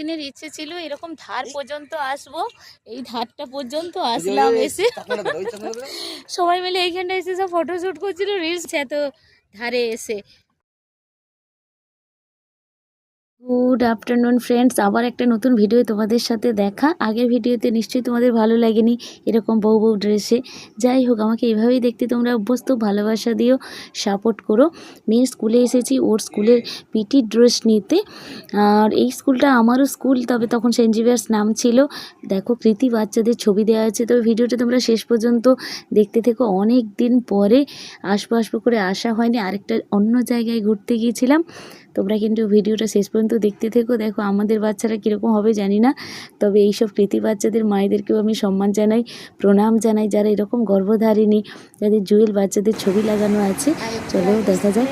দিনের ইচ্ছে ছিল এরকম ধার পর্যন্ত আসব। এই ধারটা পর্যন্ত আসলাম এসে। সবাই মিলে এইখানটা এসে সব ফটোশ্যুট করছিল রিলস এত ধারে এসে। গুড আফটারনুন ফ্রেন্ডস আবার একটা নতুন ভিডিও তোমাদের সাথে দেখা। আগের ভিডিওতে নিশ্চয়ই তোমাদের ভালো লাগেনি এরকম বউ বউ ড্রেসে যাই হোক, আমাকে এইভাবেই দেখতে তোমরা অভ্যস্ত। ভালোবাসা দিও সাপোর্ট করো। মেয়ের স্কুলে এসেছি, ওর স্কুলের পিটি ড্রেস নিতে। আর এই স্কুলটা আমারও স্কুল তবে তখন সেন্ট নাম ছিল। দেখো, কৃতি বাচ্চাদের ছবি দেওয়া আছে। তবে ভিডিওটা তোমরা শেষ পর্যন্ত দেখতে থেকো। অনেক দিন পরে আসব আসব করে আসা হয়নি। আরেকটা অন্য জায়গায় ঘুরতে গিয়েছিলাম। তোমরা কিন্তু ভিডিওটা শেষ পর্যন্ত দেখতে থেকো। দেখো, আমাদের বাচ্চারা কীরকম হবে জানি না। তবে এইসব কৃতি বাচ্চাদের, মায়েদেরকেও আমি সম্মান জানাই, প্রণাম জানাই। যারা এরকম গর্ভধারিণী, যাদের জুয়েল বাচ্চাদের ছবি লাগানো আছে, চলো দেখা যাক।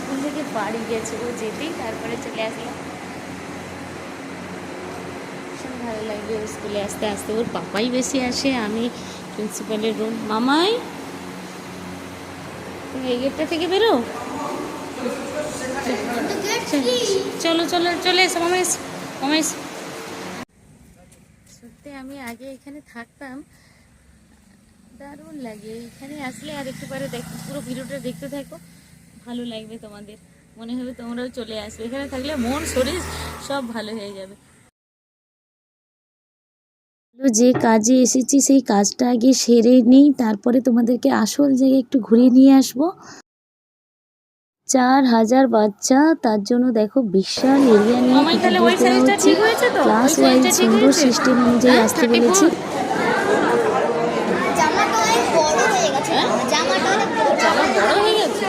স্কুল থেকে বাড়ি ও যেতেই তারপরে চলে ভীষণ ভালো স্কুলে ওর পাপাই বেশি আসে, আমি প্রিন্সিপালের রুম মামাই, তুমি এই গেটটা থেকে বেরো? চলো চলো চলে এসো মামা এসো সত্যি আমি আগে এখানে থাকতাম। দারুণ লাগে। এখানে আসলে আর একটু পরে দেখ পুরো ভিডিওটা দেখতে থাকো। ভালো লাগবে তোমাদের। মনে হবে তোমরাও চলে আসবে। এখানে থাকলে মন শরীর সব ভালো হয়ে যাবে। যে কাজে এসেছি সেই কাজটা আগে সেরে নিই। তারপরে তোমাদেরকে আসল জায়গায় একটু ঘুরিয়ে নিয়ে আসব। চার হাজার বাচ্চা তার জন্য দেখো বিশাল এরিয়া নিয়ে? ক্লাস ওয়াইজ সুন্দর? সিস্টেম অনুযায়ী হ্যাঁ, আসতে 34? বলেছি জামাটা অনেক বড় হয়ে গেছে জামাটা অনেক বড় জামা বড় হয়ে গেছে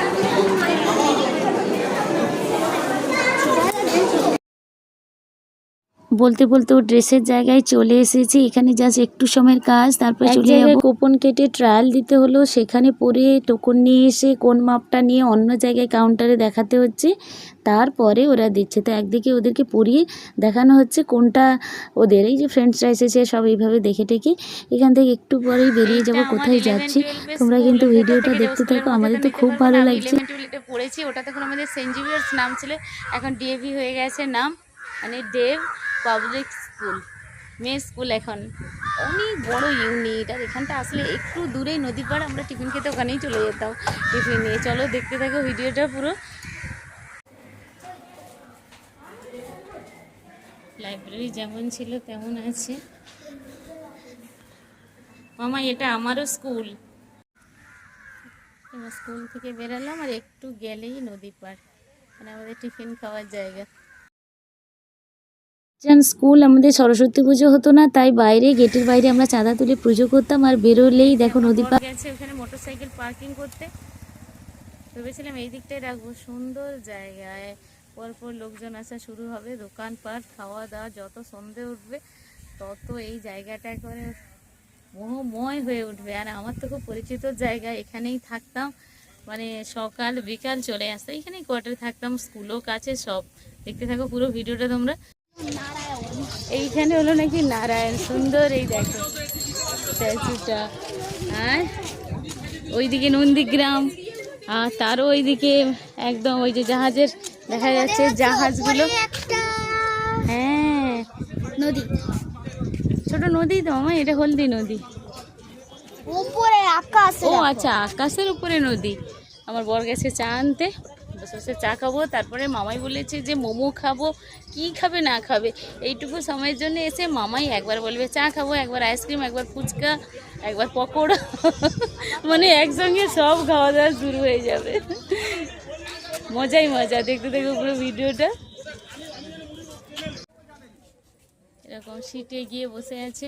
বলতে বলতে ও ড্রেসের জায়গায় চলে এসেছি। এখানে জাস্ট একটু সময়ের কাজ তারপরে চলে যাব। কুপন কেটে ট্রায়াল দিতে হলো সেখানে পরে টোকন নিয়ে এসে কোন মাপটা নিয়ে অন্য জায়গায় কাউন্টারে দেখাতে হচ্ছে। তারপরে ওরা দিচ্ছে। তো একদিকে ওদেরকে পরিয়ে দেখানো হচ্ছে কোনটা ওদের। এই যে ফ্রেন্ডসরা এসেছে সব এইভাবে দেখে টেকে। এখান থেকে একটু পরেই বেরিয়ে যাব কোথায় যাচ্ছি? তোমরা কিন্তু ভিডিওটা দেখতে থাকো আমাদের তো খুব ভালো লাগছে। 11, 12 তে পড়েছি ওটা তখন আমাদের সেন্ট জেভিয়ার্স নাম ছিল। এখন ডিএভি হয়ে গেছে নাম মানে ডেভ পাবলিক স্কুল মেয়ে স্কুল এখন। অনেক বড় ইউনিট আর এখানটা আসলে একটু দূরেই নদী পাড়, আমরা টিফিন খেতে ওখানেই চলে যেতাম টিফিন নিয়ে। চলো দেখতে থাকো ভিডিওটা পুরো। লাইব্রেরি যেমন ছিল তেমন আছে। মামা, এটা আমারও স্কুল স্কুল থেকে বেরালাম, আর একটু গেলেই নদী পাড় মানে আমাদের টিফিন খাওয়ার জায়গা। যেন স্কুল আমাদের সরস্বতী পুজো হতো না, তাই বাইরে, গেটের বাইরে আমরা চাঁদা তুলে পুজো করতাম আর বেরোলেই দেখো নদী পার গেছে ওখানে মোটরসাইকেল পার্কিং করতে। ভেবেছিলাম এই দিকটাই রাখব। সুন্দর জায়গায় পরপর লোকজন আসা শুরু হবে, দোকানপাট খাওয়া দাওয়া যত সন্ধে উঠবে, তত এই জায়গাটা করে মোহময় হয়ে উঠবে। আর আমার তো খুব পরিচিত জায়গা, এখানেই থাকতাম। মানে সকাল, বিকাল চলে আসতাম। এখানেই কোয়ার্টারে থাকতাম, স্কুলও কাছে সব। দেখতে থাকো পুরো ভিডিওটা তোমরা। এইখানে হলো নাকি নারায়ণ সুন্দর এই দেখো স্ট্যাচুটা আর ওইদিকে নন্দীগ্রাম আর তারও ওইদিকে একদম ওই যে জাহাজের দেখা যাচ্ছে জাহাজগুলো। হ্যাঁ নদী। ছোট নদী তো আমার এটা হলদি নদী। উপরে আকাশ ও আচ্ছা আকাশের উপরে নদী। আমার বর গেছে চা আনতে। বসে বসে চা খাব, তারপরে মামাই বলেছে যে মোমো খাব, কি খাবে না খাবে? এইটুকু সময়ের জন্য এসে মামাই একবার বলবে, চা খাব, একবার আইসক্রিম, একবার ফুচকা, একবার পকোড়া। মানে একসঙ্গে সব খাওয়া দাওয়া শুরু হয়ে যাবে। মজাই মজা, দেখতে দেখো পুরো ভিডিওটা। এরকম সিটে গিয়ে বসে আছে।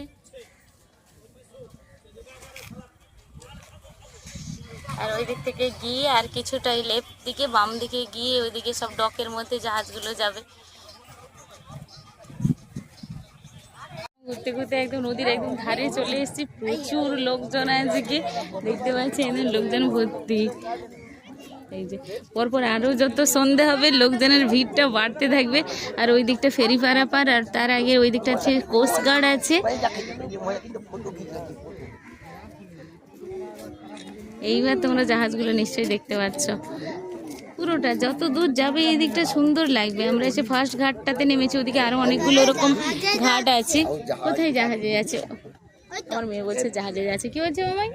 আর ওই দিক থেকে গিয়ে আর কিছুটাই লেফট দিকে, বাম দিকে গিয়ে ওইদিকে সব ডকের মধ্যে জাহাজগুলো যাবে। ঘুরতে ঘুরতে একদম নদীর একদম ধারে চলে এসেছি। প্রচুর লোকজন আজকে দেখতে পাচ্ছি এদের লোকজন ভর্তি। এই যে, পরপর আরও যত সন্ধে হবে, লোকজনের ভিড়টা বাড়তে থাকবে। আর ওই দিকটা ফেরি পারাপার আর তার আগে ওই দিকটা আছে কোস্টগার্ড আছে। এইবার তোমরা জাহাজগুলো নিশ্চয়ই দেখতে পাচ্ছ। পুরোটা যত দূর যাবে এই দিকটা সুন্দর লাগবে। আমরা এসে ফার্স্ট ঘাটটাতে নেমেছি, ওদিকে আরও অনেকগুলো এরকম ঘাট আছে। কোথায় জাহাজে আছে আমার মেয়ে বলছে জাহাজে যাচ্ছে। কি বলছে মামাই?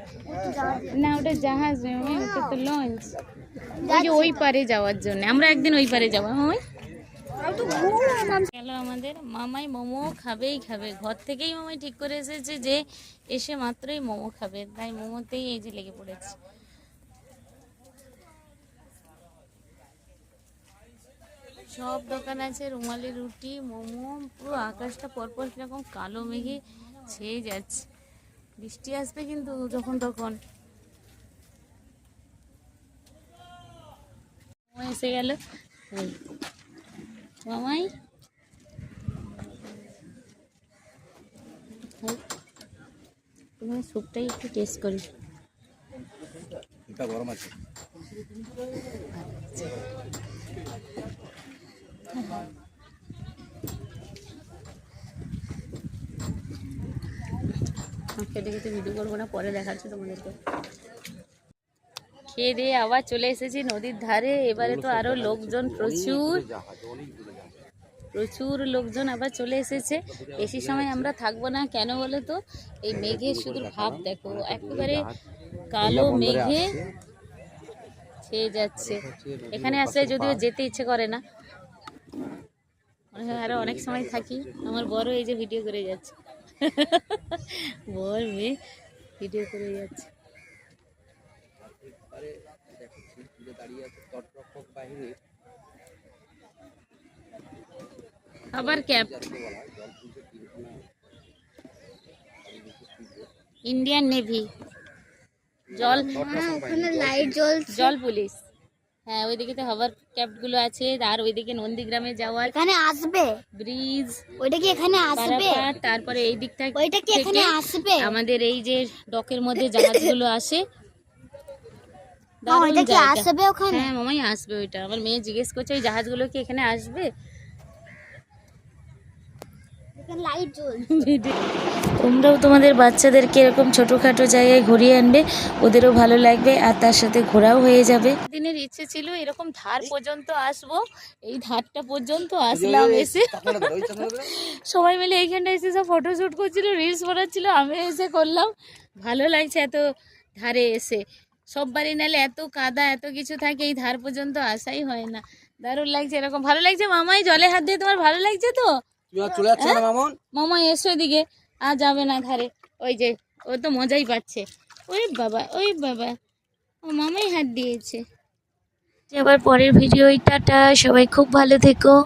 না, ওটা জাহাজ মামাই, ওটা তো লঞ্চ ওই ওই পারে যাওয়ার জন্য। আমরা একদিন ওই পারে যাব। মামাই? গেল আমাদের, মামাই মোমো খাবেই খাবে। ঘর থেকেই মামাই ঠিক করে এসেছে যে এসে মাত্রই মোমো খাবে। তাই মোমোতেই এই যে লেগে পড়েছে। সব দোকান আছে, রুমালি রুটি, মোমো, পুরো আকাশটা পরপর কীরকম কালো মেঘে ছেয়ে যাচ্ছে। বৃষ্টি আসবে কিন্তু যখন তখন। এসে গেল। মামাই তোমার স্যুপটাই একটু টেস্ট করি। এটা গরম আছে। খেতে খেতে ভিডিও করব না পরে দেখাচ্ছি তোমাদেরকে। খেয়ে দিয়ে আবার চলে এসেছি নদীর ধারে। এবারে তো আরও লোকজন প্রচুর। প্রচুর লোকজন আবার চলে এসেছে। বেশি সময় আমরা থাকব না, কেন বলে তো? এই মেঘে শুধু ভাব দেখো, একেবারে কালো মেঘে খেয়ে যাচ্ছে। এখানে আসলে যদিও যেতে ইচ্ছে করে না। মনে হয় আরও অনেক সময় থাকি। আমার বড় এই যে ভিডিও করে যাচ্ছে। বল মেয়ে ভিডিও করে যাচ্ছে। দাঁড়িয়ে আছে তটরক্ষক বাহিনীর আবার ক্যাপ। Indian navy. জল হ্যাঁ ওখানে লাইট জ্বল জল পুলিশ। হ্যাঁ ওইদিকে তো হবার ক্যাপগুলো আছে আর ওইদিকে নন্দীগ্রামে যাওয়ার এখানে আসবে? ব্রিজ ওইটা কি এখানে আসবে? তারপরে এই দিকটা ওইটা কি এখানে আসবে? আমাদের এই যে ডকের মধ্যে জাহাজগুলো আসে। মা, ওইটা কি আসবে ওখানে? হ্যাঁ মামাই আসবে ওইটা। আমার মেয়ে জিজ্ঞেস করছে ওই জাহাজগুলো কি এখানে আসবে? লাইট তোমরাও তোমাদের বাচ্চাদেরকে এরকম ছোটোখাটো জায়গায় ঘুরিয়ে আনবে ওদেরও ভালো লাগবে আর তার সাথে ঘোরাও হয়ে যাবে। দিনের ইচ্ছে ছিল এরকম ধার পর্যন্ত আসব এই ধারটা পর্যন্ত আসলাম এসে। সবাই মিলে এইখানটা এসে সব ফটো শ্যুট করছিল রিলস বানাচ্ছিল আমি এসে করলাম। ভালো লাগছে এত ধারে এসে। সব বাড়ি নালে এত কাদা এত কিছু থাকে এই ধার পর্যন্ত আসাই হয় না। দারুণ লাগছে এরকম। ভালো লাগছে মামাই জলে হাত দিয়ে তোমার ভালো লাগছে তো? চলে যাচ্ছ না মামন? মামা এসো এদিকে। আর যাবে না ধারে। ওই যে ও তো মজাই পাচ্ছে। ওই বাবা ওই বাবা। ও মামাই হাত দিয়েছে। এবার পরের ভিডিও টাটা। সবাই খুব ভালো থেকো।